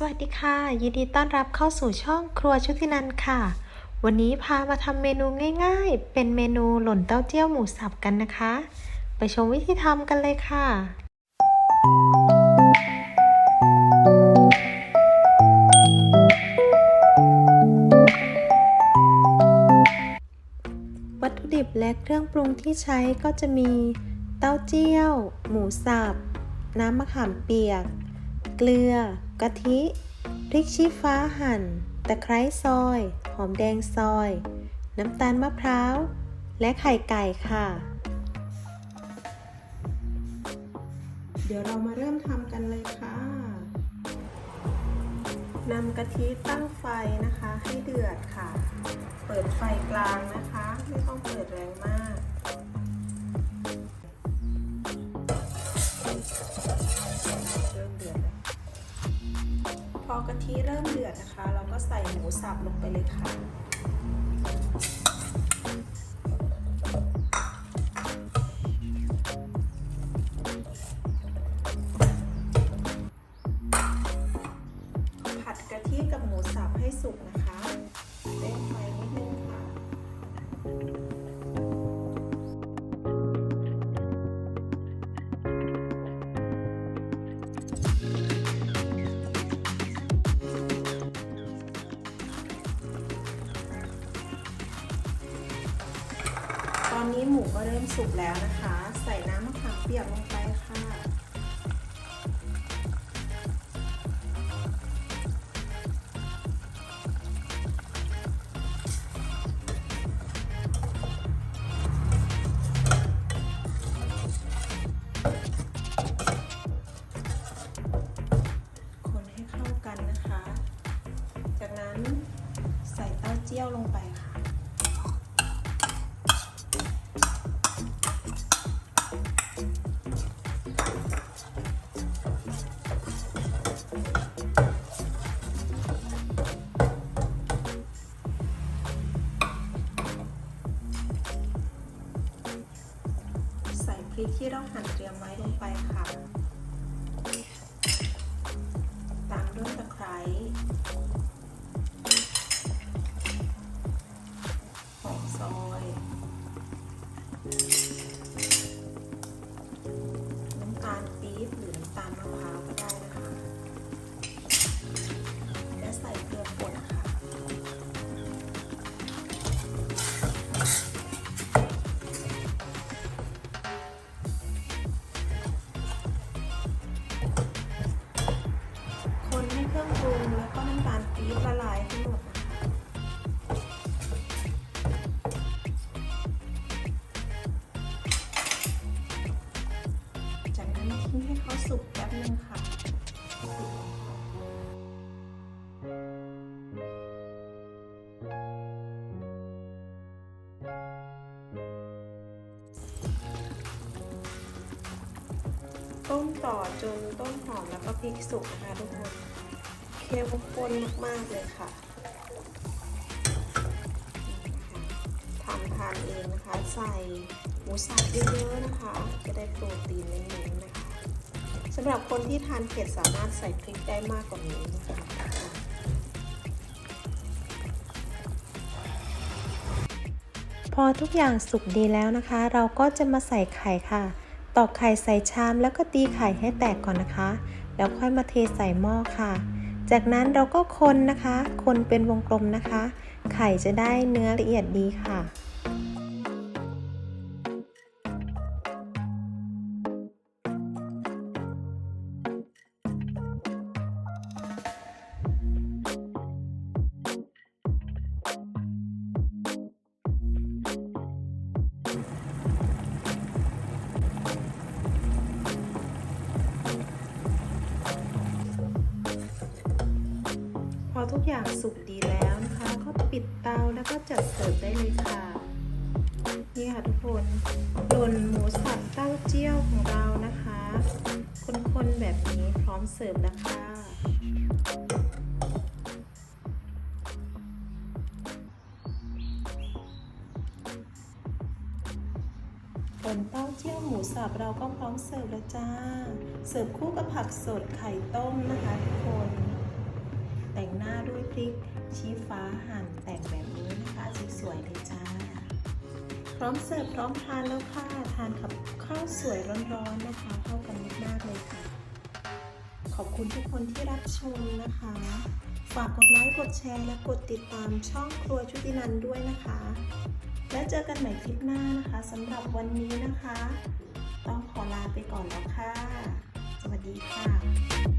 สวัสดีค่ะ ยินดีต้อนรับเข้าสู่ช่องครัวชุตินันค่ะ วันนี้พามาทำเมนูง่ายๆ เป็นเมนูหล่นเต้าเจี้ยวหมูสับกันนะคะ ไปชมวิธีทำกันเลยค่ะ วัตถุดิบและเครื่องปรุงที่ใช้ก็จะมี เต้าเจี้ยว หมูสับ น้ำมะขามเปียก เกลือ กะทิ พริกชี้ฟ้าหั่น ตะไคร้ซอย หอมแดงซอย น้ำตาลมะพร้าว และไข่ไก่ค่ะ เดี๋ยวเรามาเริ่มทำกันเลยค่ะนำกะทิตั้งไฟนะคะให้เดือดค่ะ เปิดไฟกลางนะคะ ไม่ต้องเปิดแรงมาก ก็ใส่หมูสับลงไปเลยค่ะ ผัดกะทิกับหมูสับให้สุกนะคะเร่งไฟ อนนี้หมูก็เริ่มสุกแล้วนะคะ ใส่น้ำมะขามเปียกลงไปค่ะคนให้เข้ากันนะคะ จากนั้นใส่เต้าเจี้ยวลงไปค่ะ ริกที่เราหั่นเตรียมไว้ลงไปค่ะ ตามด้วยตะไคร้ ต้มต่อจนต้นหอมแล้วก็พริกสุกนะคะทุกคนเข้มข้นมากๆเลยค่ะทำทานเองนะคะ ใส่หมูสับเยอะๆนะคะ จะได้โปรตีนเน้นๆนะคะสำหรับคนที่ทานเผ็ดสามารถใส่พริกได้มากกว่านี้นะคะพอทุกอย่างสุกดีแล้วนะคะ เราก็จะมาใส่ไข่ค่ะ ตอกไข่ใส่ชามแล้วก็ตีไข่ให้แตกก่อนนะคะ แล้วค่อยมาเทใส่หม้อค่ะ จากนั้นเราก็คนนะคะ คนเป็นวงกลมนะคะ ไข่จะได้เนื้อละเอียดดีค่ะ อทุกอย่างสุกดีแล้วนะคะ ก็ปิดเตาแล้วก็จัดเสิร์ฟได้เลยค่ะ นี่ค่ะทุกคนหล่นหมูสับเต้าเจี้ยวของเรานะคะ คนๆแบบนี้พร้อมเสิร์ฟแล้วค่ะผลเต้าเจี้ยวหมูสับเราก็พร้อมเสิร์ฟแล้วจ้า เสิร์ฟคู่กับผักสดไข่ต้มนะคะทุกคน แต่งหน้าด้วยพริกชี้ฟ้าหั่นแต่งแบบนี้นะคะสวยๆเลยจ้า พร้อมเสิร์ฟพร้อมทานแล้วค่ะ ทานกับข้าวสวยร้อนๆนะคะเข้ากันมากๆเลยค่ะ ขอบคุณทุกคนที่รับชมนะคะ ฝากกดไลค์กดแชร์และกดติดตามช่องครัวชุตินันด้วยนะคะ แล้วเจอกันใหม่คลิปหน้านะคะสำหรับวันนี้นะคะ ต้องขอลาไปก่อนแล้วค่ะ สวัสดีค่ะ